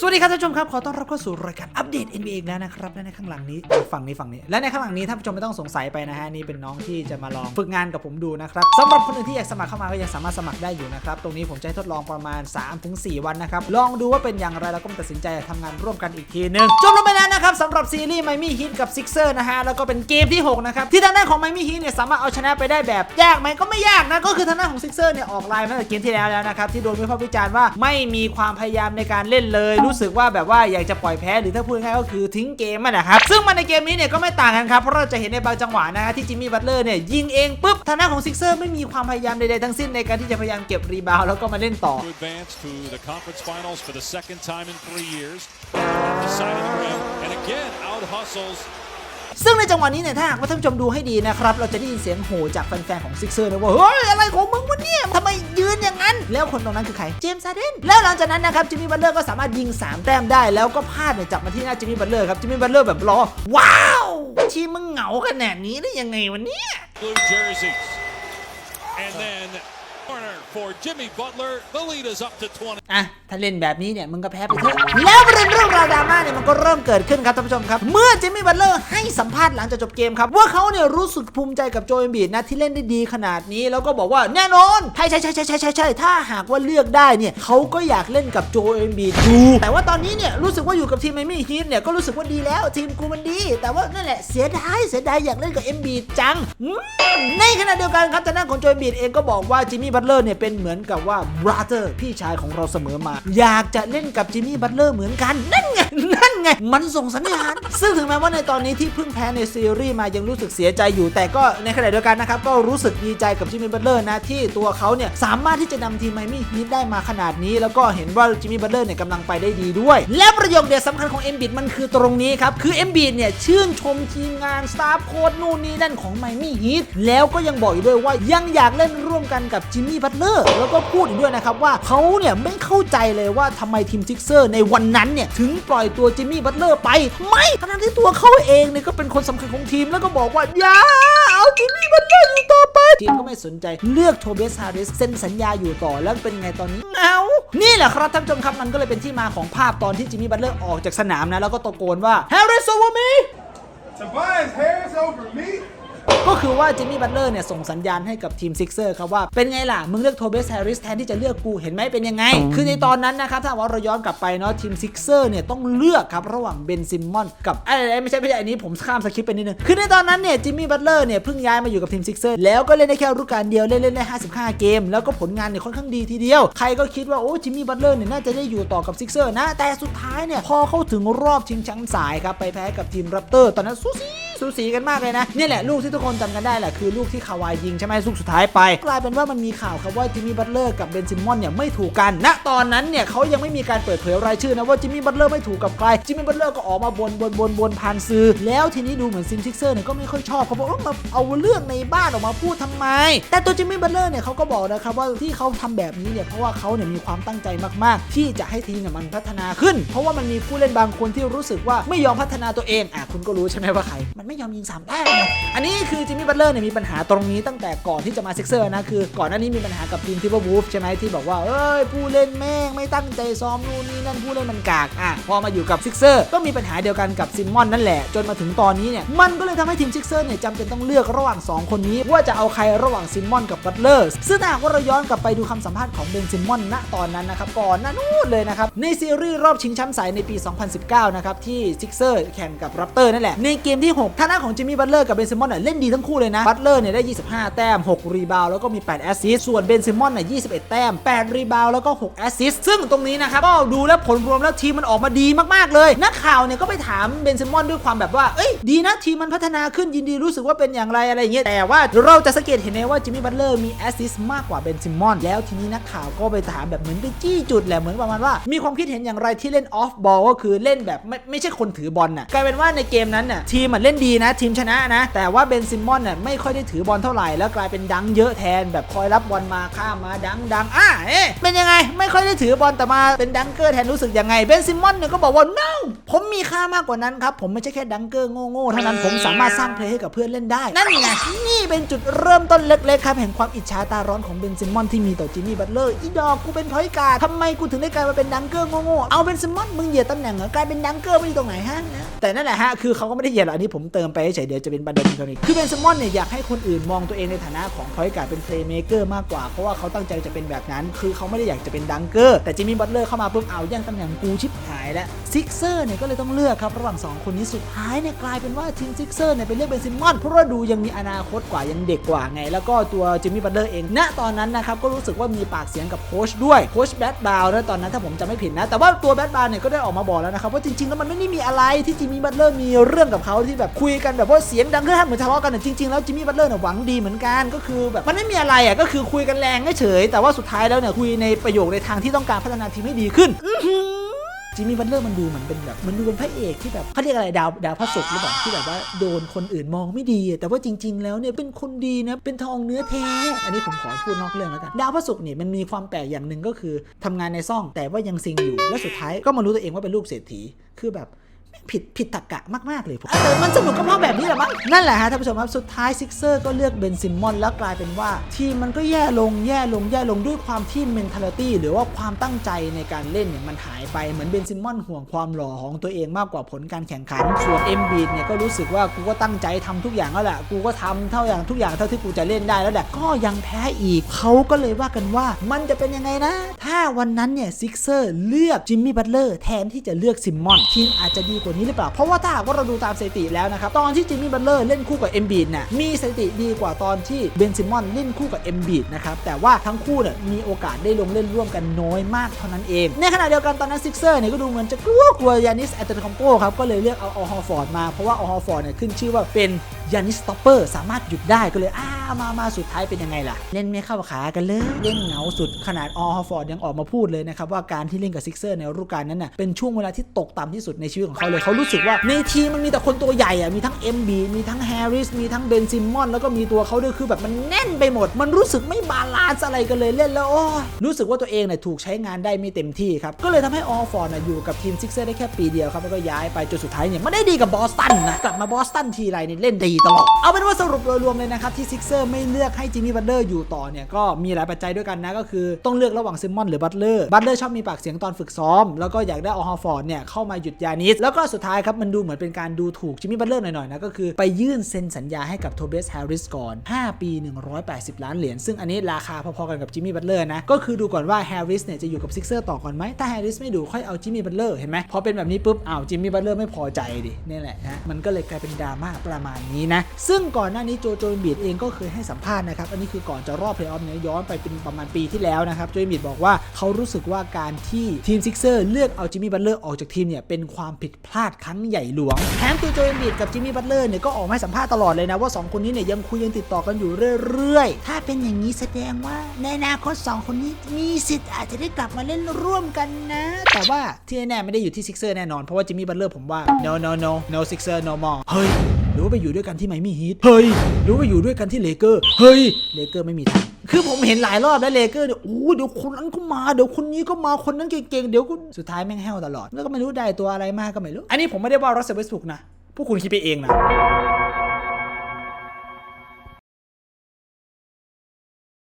สวัสดีครับท่านผู้ชมครับ ขอต้อนรับเข้าสู่รายการอัปเดต NBA อีกแล้วนะครับและในข้างหลังนี้ฝั่งนี้ฝั่งนี้ และในข้างหลังนี้ท่านผู้ชมไม่ต้องสงสัยไปนะฮะนี่เป็นน้องที่จะมาลองฝึกงานกับผมดูนะครับสำหรับคนอื่นที่อยากสมัครเข้ามาก็ยังสามารถสมัครได้อยู่นะครับตรงนี้ผมจะให้ทดลองประมาณ 3-4 วันนะครับลองดูว่าเป็นอย่างไรแล้วก็ตัดสินใจทำงานร่วมกันอีกทีหนึงจบลงไปแล้วนะครับสำหรับซีรีส์ไมมี่ฮิตกับซิกเซอร์นะฮะแล้วก็เป็นเกมที่หกนะครับที่ทางด้านของไมมี่ฮิตเนี่ยสามารถเอาชนะไปได้แบบยากไหมก็ไม่ยากนะก็คือทางด้านของซิกเซอร์เนี่ยออกไลน์มาตั้งแต่เกมที่แล้วแล้วนะครับที่โดนวิพากษ์วิจารณ์ว่าไม่มีความพยายามในการเล่นเลยรู้สึกว่าแบบว่าอยากจะปล่อยแพ้หรือถ้าพูดง่ายก็คือทิ้งเกมมันะครับซึ่งมันในเกมนี้เนี่ยก็ไม่ต่างกันครับเพราะเราจะเห็นในบางจังหวะนะฮะที่จิมมี่บัตเลอร์เนี่ยยิงเองปุ๊บทางด้านของซิกเซอร์ไม่มีความพยายามใดๆทั้งสิ้นในการที่จะพยายามเก็บรีบาวแล้วก็มาเล่นต่อ hustles ซึ่งในจังหวะนี้เนี่ยถ้าหากว่าท่านผู้ชมดูให้ดีนะครับ เราจะได้ยินเสียงโห่จากแฟนๆของซิกเซอร์นะว่า เฮ้ย อะไรของมึงวะเนี่ยทำไมยืนอย่างนั้น แล้วคนตรงนั้นคือใคร เจมส์ซาเดน แล้วหลังจากนั้นนะครับ จิมมี่บัตเลอร์ก็สามารถยิง 3 แต้มได้ แล้วก็พลาดเนี่ยจับมาที่หน้าจิมมี่บัตเลอร์ครับ จิมมี่บัตเลอร์แบบรอ ว้าว ทีมมึงเหงาขนาดนี้ได้ยังไงวะเนี่ย blue jerseys. And then อะ ถ้าเล่นแบบนี้เนี่ย มึงก็แพ้ไปเถอะ แล้วประเด็นเรื่องราวดราม่าเนี่ย มันก็เริ่มเกิดขึ้นครับท่านผู้ชมครับ เมื่อเจมี่บัตเลอร์ให้สัมภาษณ์หลังจากจบเกมครับ ว่าเขาเนี่ยรู้สึกภูมิใจกับโจเอมบีดนะ ที่เล่นได้ดีขนาดนี้ แล้วก็บอกว่าแน่นอนใช่ใช่ใช่ใช่ใช่ใช่ใช่ถ้าหากว่าเลือกได้เนี่ยเขาก็อยากเล่นกับโจเอมบีดอยู่แต่ว่าตอนนี้เนี่ยรู้สึกว่าอยู่กับทีมไมมี่ฮีทเนี่ยก็รู้สึกว่าดีแล้วทีมกูมันดี แต่ว่านั่นแหละเสียดายเสียดายอยากเล่นกับเอมบีดจัง ในขณะเดียวกันครับทางด้านของโจเอมบีดเองก็บอกว่าจิมมี่บัตเลอร์เนี่ยเป็นเหมือนกับว่า brother พี่ชายของเราเสมอมา อยากจะเล่นกับจิมมี่บัตเลอร์เหมือนกัน นั่นไง นั่นไง มันส่งสัญญาณ ซึ่งถึงแม้ว่าในตอนนี้ที่เพิ่งแพ้ในซีรีส์มายังรู้สึกเสียใจอยู่ แต่ก็ในขณะเดียวกันนะครับ ก็รู้สึกดีใจกับจิมมี่บัตเลอร์นะที่ตัวเขาเนี่ยสามารถที่จะนำทีมไมมี่ฮีทได้มาขนาดนี้ แล้วก็เห็นว่าจิมมี่บัตเลอร์เนี่ยกำลังไปได้ดีด้วย และประโยคเด็ดสำคัญของเอ็มบิดมันคือตรงนี้ครับคือเอ็มบิดเนี่ยชื่นชมทีมงานสตาฟโค้ดนู่นนี่นั่นของไมมี่ฮีทแล้วก็ยังบอกอีกด้วยว่ายังอยากเล่นร่วมกันกับจิมมี่บัตเลอร์แล้วก็พูดอีกด้วยนะครับว่าเขาเนี่ยไม่เข้าใจเลยว่าทำไมทีมซิกเซอร์ในวันนั้นเนี่ยถึงปล่อยตัวจิมมี่บัตเลอร์ไปทำไมทั้งที่ตัวเขาเองเนี่ยก็เป็นคนสำคัญของทีมแล้วก็บอกว่าอย่าเอาจิมมี่บัตเลอร์อยู่ต่อไปทีมก็ไม่สนใจเลือกโทเบสฮาริสเซ็นสัญญาอยู่ต่อแล้วเป็นไงตอนนี้เหงานี่แหละครับท่านผู้ชมครับมันก็เลยเป็นที่มาของภาพตอนที่จิมมี่บัตเลอร์ออกจากสนามนะแล้วก็ตะโกนว่า Harris over me Tobias Harris over me? ก็คือว่าจิมมี่บัตเลอร์เนี่ยส่งสัญญาณให้กับทีมซิกเซอร์ครับว่าเป็นไงล่ะ มึงเลือกโทเบสแฮร์ริสแทนที่จะเลือกกูเห็นไหมเป็นยังไง คือในตอนนั้นนะครับถ้าว่าเราย้อนกลับไปเนาะทีมซิกเซอร์เนี่ยต้องเลือกครับระหว่างเบนซิมมอนกับไอ้ไอ้ไม่ใช่ไม่ใช่อันนี้ผมข้ามสคริปต์ไปนิดนึงคือในตอนนั้นเนี่ยจิมมี่บัตเลอร์เนี่ยเพิ่งย้ายมาอยู่กับทีมซิกเซอร์แล้วก็เล่นได้แค่ฤดูกาลเดียวเล่นเล่นได้55 เกม แล้วก็ผลงานเนี่ยค่อนข้างดีทีเดียว ใครก็คิดว่าโอ้จิมมี่บัตเลอร์เนี่ยน่าจะได้อยู่ต่อกับซิกเซอร์นะแต่สุดท้ายเนี่ยพอเข้าถึงรอบชิงแชมป์สายครับไปแพ้กับทีมรับเตอร์ตอนนั้นสู้สี สูสีกันมากเลยนะเนี่ยแหละลูกที่ทุกคนจำกันได้แหละคือลูกที่คาวายยิงใช่ไหมลูกสุดท้ายไป กลายเป็นว่ามันมีข่าวครับว่าจิมมี่บัตเลอร์กับเบนซิมมอนเนี่ยไม่ถูกกันณตอนนั้นเนี่ยเขายังไม่มีการเปิดเผยรายชื่อนะว่าจิมมี่บัตเลอร์ไม่ถูกกับใครจิมมี่บัตเลอร์ก็ออกมาบนบนบนบนผ่านซื้อแล้วทีนี้ดูเหมือนซิมซิกเซอร์เนี่ยก็ไม่ค่อยชอบเขาบอกว่ามาเอาเรื่องในบ้านออกมาพูดทำไม แต่ตัวจิมมี่บัตเลอร์เนี่ยเขาก็บอกนะครับว่าที่เขาทำแบบนี้เนี่ยเพราะว่าเขาเนี่ยมีความตั้งใจมาก ๆ ที่จะให้ทีมเนี่ยมันพัฒนาขึ้น เพราะว่ามันมีผู้เล่นบางคนที่รู้สึกว่าไม่ยอมพัฒนาตัวเองอะคุณก็รู้ใช่ไหมว่าใครมันไม่ยอมยิงสามแต้มไงอันนี้คือจิมมี่บัตเลอร์เนี่ยมีปัญหาตรงนี้ตั้งแต่ก่อนที่จะมาซิกเซอร์นะคือก่อนหน้านี้มีปัญหากับทีมทิปเปอร์วูฟใช่ไหมที่บอกว่าเอ้ยผู้เล่นแม่งไม่ตั้งใจซ้อมนู่นนี่นั่นผู้เล่นมันกากอะพอมาอยู่กับซิกเซอร์ก็มีปัญหาเดียวกันกับซิมมอนนั่นแหละจนมาถึงตอนนี้เนี่ยมันก็เลยทำให้ทีมซิกเซอร์เนี่ยจำเป็นต้องเลือกระหว่าง 2 คนนี้ ว่าจะเอาใครระหว่างซิมมอนกับบัตเลอร์ซึ่งถ้าหากว่าเราย้อนกลับไปดูคำสัมภาษณ์ของเบนซิมมอนณตอนนั้นนะครับก่อนหน้านู้นเลยนะครับในซีรีส์รอบชิงแชมป์สายในปี 2019 นะครับที่ซิกเซอร์แข่งกับรับเตอร์นั่นแหละในเกมที่ 6ทาหน้านของจิมมี่บัตเลอร์กับเบนซิมอนเนี่ยเล่นดีทั้งคู่เลยนะบัตเลอร์เนี่ยได้ 25 แต้ม 6 รีบาวแล้วก็มี 8 แอสซิสส่วนเบนซิมอนเนี่ย21 แต้ม 8 รีบาวแล้วก็ 6 แอสซิสซึ่งตรงนี้นะครับก็ดูแล้วผลรวมแล้วทีมมันออกมาดีมากๆเลย นักข่าวเนี่ยก็ไปถามเบนซิมอนด้วยความแบบว่าเอ้ยดีนะทีมมันพัฒนาขึ้นยินดีรู้สึกว่าเป็นอย่างไรอะไรเงี้ยแต่ว่าเราจะสังเกตเห็นเลยว่าจิมมี่บัตเลอร์มีแอสซิสมากกว่าเบนซิมอนแล้วทีนี้นักข่าวก็ไปถามแบบเหมือนไปจี้จุดแหละเหมือนประมาณว่า มีความคิดเห็นอย่างไรที่เล่นออฟบอลก็คือเล่นแบบไม่ไม่ใช่คนถือบอลน่ะกลายเป็นว่าในเกมนั้นน่ะทีมมันเล่นดีดีนะทีมชนะนะ แต่ว่าเบนซิมมอนเนี่ยไม่ค่อยได้ถือบอลเท่าไหร่แล้วกลายเป็นดังเยอะแทนแบบคอยรับบอลมาข้ามมาดังดังอะเอ๊ะเป็นยังไงไม่ค่อยได้ถือบอลแต่มาเป็นดังเกอร์แทนรู้สึกยังไงเบนซิมมอนเนี่ยก็บอกว่า no ผมมีค่ามากกว่านั้นครับผมไม่ใช่แค่ดังเกอร์โง่ๆเท่านั้นผมสามารถสร้างเพลย์ให้กับเพื่อนเล่นได้นั่นไงนี่เป็นจุดเริ่มต้นเล็กๆครับแห่งความอิจฉาตาร้อนของเบนซิมมอนที่มีต่อจิมมี่บัตเลอร์อีดอกกูเป็นพอยการ์ดทำไมกูถึงได้กลายมาเป็นดังเกอร์โง่ๆเอาเบนซิมมอนมึงเหยียดตำแหน่งเหรอกลายเป็นดังเกอร์ไม่ดีตรงไหนฮะแต่นั่นแหละฮะคือเขาก็ไม่ได้เหยียดหรอกอันนี้ผมเติมไปเฉยเดี๋ยวจะเป็นประเด็นกันอีกคือเบนซมอนเนี่ยอยากให้คนอื่นมองตัวเองในฐานะของพอยต์การ์ดเป็นเพลย์เมเกอร์มากกว่าเพราะว่าเขาตั้งใจจะเป็นแบบนั้น คือเขาไม่ได้อยากจะเป็นดังเกอร์แต่จิมมี่บัตเลอร์เข้ามาปุ๊บเอาแย่งตำแหน่งกูชิบหายแล้วซิกเซอร์เนี่ยก็เลยต้องเลือกครับระหว่างสองคนนี้สุดท้ายเนี่ยกลายเป็นว่าทีมซิกเซอร์เนี่ยไปเลือกเบนซิมอนเพราะว่าดูยังมีอนาคตกว่ายังเด็กกว่าไง แล้วก็ตัวจิมมี่บัตเลอร์เองณตอนนั้นนะครับก็รู้สึกว่ามีปากเสียงกับโค้ชด้วยโค้ชแบทบาวน์นะตอนนั้นถ้าผมจำไม่ผิดนะ แต่ว่าตัวแบทบาวน์เนี่ยก็ได้ออกมาบอกแล้วนะครับว่าจริงๆแล้วมันไม่ได้มีอะไรที่จิมมี่บัตเลอร์มีเรื่องกับเขาที่แบบคุยกันแบบว่าเสียงดังขึ้นเหมือนทะเลาะกันแต่จริงๆแล้วจิมมี่บัตเลอร์เนี่ยหวังดีเหมือนกันก็คือแบบมันไม่มีอะไรอะก็คือคุยกันแรงเฉยๆแต่ว่าสุดท้ายแล้วเนี่ยคุยในประโยคในทางที่ต้องการพัฒนาทีมให้ดีขึ้นจิมมี่บัตเลอร์มันดูเหมือนเป็นแบบมันดูเป็นพระเอกที่แบบเขาเรียกอะไรดาวดาวพระศุกร์หรือเปล่าที่แบบว่าโดนคนอื่นมองไม่ดีอะแต่ว่าจริง ๆ แล้วเนี่ยเป็นคนดีนะเป็นทองเนื้อแท้อันนี้ผมขอพูดนอกเรื่องแล้วกันดาวพระศุกร์เนี่ยมันมีความแปลกอย่างหนึ่งก็คือทำงานในซ่องแต่ว่ายังซิงอยู่ แล้วสุดท้ายก็มารู้ตัวเองว่าเป็นลูกเศรษฐีคือแบบ ผิดผิดตรรกะมาก ๆ เลยผมแต่มันสนุกก็เพราะแบบนี้แหละมั้งนั่นแหละฮะท่านผู้ชมครับสุดท้ายซิกเซอร์ก็เลือกเบนซิมมอน แล้วกลายเป็นว่า ทีมมันก็แย่ลงแย่ลงแย่ลงด้วยความที่ mentality หรือว่าความตั้งใจในการเล่นเนี่ยมันหายไปเหมือนเบนซิมมอนห่วงความหล่อของตัวเองมากกว่าผลการแข่งขันส่วนเอ็มบีเนี่ยก็รู้สึกว่ากูก็ตั้งใจทำทุกอย่างแล้วแหละกูก็ทำเท่าอย่างทุกอย่างเท่าที่กูจะเล่นได้แล้วแหละก็ยังแพ้อีกเขาก็เลยว่ากันว่ามันจะเป็นยังไงนะ ถ้าวันนั้นเนี่ยซิกเซอร์เลือกจิมมี่บัตเลอร์แทนที่จะเลือกซิมมอนทีมอาจจะดีกว่านี้หรือเปล่า เพราะว่าถ้าหากว่าเราดูตามสถิติแล้วนะครับ ตอนที่จิมมี่บัตเลอร์เล่นคู่กับเอ็มบีดน่ะมีสถิติดีกว่าตอนที่เบนซิมอนเล่นคู่กับเอ็มบีดนะครับ แต่ว่าทั้งคู่เนี่ยมีโอกาสได้ลงเล่นร่วมกันน้อยมากเท่านั้นเอง ในขณะเดียวกันตอนนั้นซิกเซอร์เนี่ยก็ดูเหมือนจะกลัวกลัวยานิสแอนเตอร์คอมโปครับก็เลยเลือกเอาออฮอฟอร์ดมาเพราะว่าออฮอฟอร์ดเนี่ยขึ้นชื่อว่าเป็นยานิสต็อปเปอร์สามารถหยุดได้ก็เลยอ้า มามาสุดท้ายเป็นยังไงล่ะ เล่นไม่เข้าขากันเลยเล่นเหงาสุดขนาดออฮฟอร์ดยังออกมาพูดเลยนะครับว่าการที่เล่นกับซิกเซอร์ในฤดูกาลนั้นน่ะเป็นช่วงเวลาที่ตกต่ำที่สุดในชีวิตของเขาเลยเขารู้สึกว่าในทีมมันมีแต่คนตัวใหญ่อะมีทั้ง MB มีทั้งแฮร์ริสมีทั้งเบนซิมมอนแล้วก็มีตัวเขาด้วยคือแบบมันแน่นไปหมด มันรู้สึกไม่บาลานซ์อะไรกันเลยเล่นแล้วโอ้ยรู้สึกว่าตัวเองเนี่ยถูกใช้งานได้ไม่เต็มที่ครับก็เลยทำให้ออฟอร์ดอยู่กับทีมซิกเซอร์ได้แค่ปีเดียวครับแล้วก็ย้ายไปจนสุดท้ายเนี่ยไม่ได้ดีกับบอสตันนะกลับมาบอสตันทีไรเนี่ยเล่นดีตลอดเอาเป็นว่าสรุปโดยรวมเลยนะครับที่ซิกเซอร์ไม่เลือกให้จิมมี่บัตเลอร์อยู่ต่อเนี่ยก็มีหลายปัจจัยด้วยกันนะก็คือต้องเลือกระหว่างซิมมอนหรือบัตเลอร์บัตเลอร์ชอบมีปากเสียงตอนฝึกซ้อม แล้วก็อยากได้ออฮอฟอร์ดเนี่ยเข้ามาหยุดยานิสแล้วก็สุดท้ายครับมันดูเหมือนเป็นการดูถูกจิมมี่บัตเลอร์หน่อยๆนะก็คือไปยื่นเซ็นสัญญาให้กับโทเบสแฮร์ริสก่อน 5 ปี 180 ล้านเหรียญซึ่งอันนี้ราคาพอๆกันกับจิมมี่บัตเลอร์นะก็คือดูก่อนว่าแฮร์ริสเนี่ยจะอยู่กับซิกเซอร์ต่อก่อนไหมถ้าแฮร์ริสไม่ดูค่อยเอาจิมมี่บัตเลอร์เห็นไหมพอเป็นแบบนี้ปุ๊บอ้าวจิมมี่บัตเลอร์ไม่พอใจดินี่แหละนะมันก็เลยกลายเป็นดราม่าประมาณนี้นะซึ่งก่อนหน้านี้โจโจบีดเองก็เคยให้สัมภาษณ์นะครับ อันนี้คือก่อนจะรอบเพลย์ออฟเนี่ยย้อนไปเป็นประมาณปีที่แล้วนะครับโจนบีดบอกว่าเขารู้สึกว่าการที่ทีมซิกเซอร์เลือกเอาจิมมี่บัตเลอร์ออกจากทีมเนี่ยเป็นความผิดพลาดครั้งใหญ่หลวงแถมตัวโจนบีดกับจิมมี่บัตเลอร์เนี่ยก็ออกมาให้สัมภาษณ์ตลอดเลยนะว่าสองคนนี้เนี่ยยังคุยยังติดต่อกันอยู่เรื่อยๆ ถ้าเป็นอย่างนี้แสดงว่าในอนาคตสองคนนี้มีสิทธิ์อาจจะได้กลับมาเล่นร่วมกันนะ แต่ว่าที่แน่ๆไม่ได้อยู่ที่ซิกเซอร์แน่นอนเพราะว่าจิมมี่บัตเลอร์ผมว่า no no no no sixer no more เฮ้ย รือว่าไปอยู่ด้วยกันที่ไมมี่ฮีทเฮ้ยหรือว่าไปอยู่ด้วยกันที่เลเกอร์เฮ้ยเลเกอร์ไม่มีทางคือผมเห็นหลายรอบแล้วเลเกอร์เนี่ยโอ้เดี๋ยวคนนั้นก็มาเดี๋ยวคนนี้ก็มาคนนั้นเก่งๆเดี๋ยวก็สุดท้ายแม่งแห้วตลอดแล้วก็ไม่รู้ได้ตัวอะไรมากก็ไม่รู้ อันนี้ผมไม่ได้ว่ารัสเซลเวสบุกนะพวกคุณคิดไปเองนะ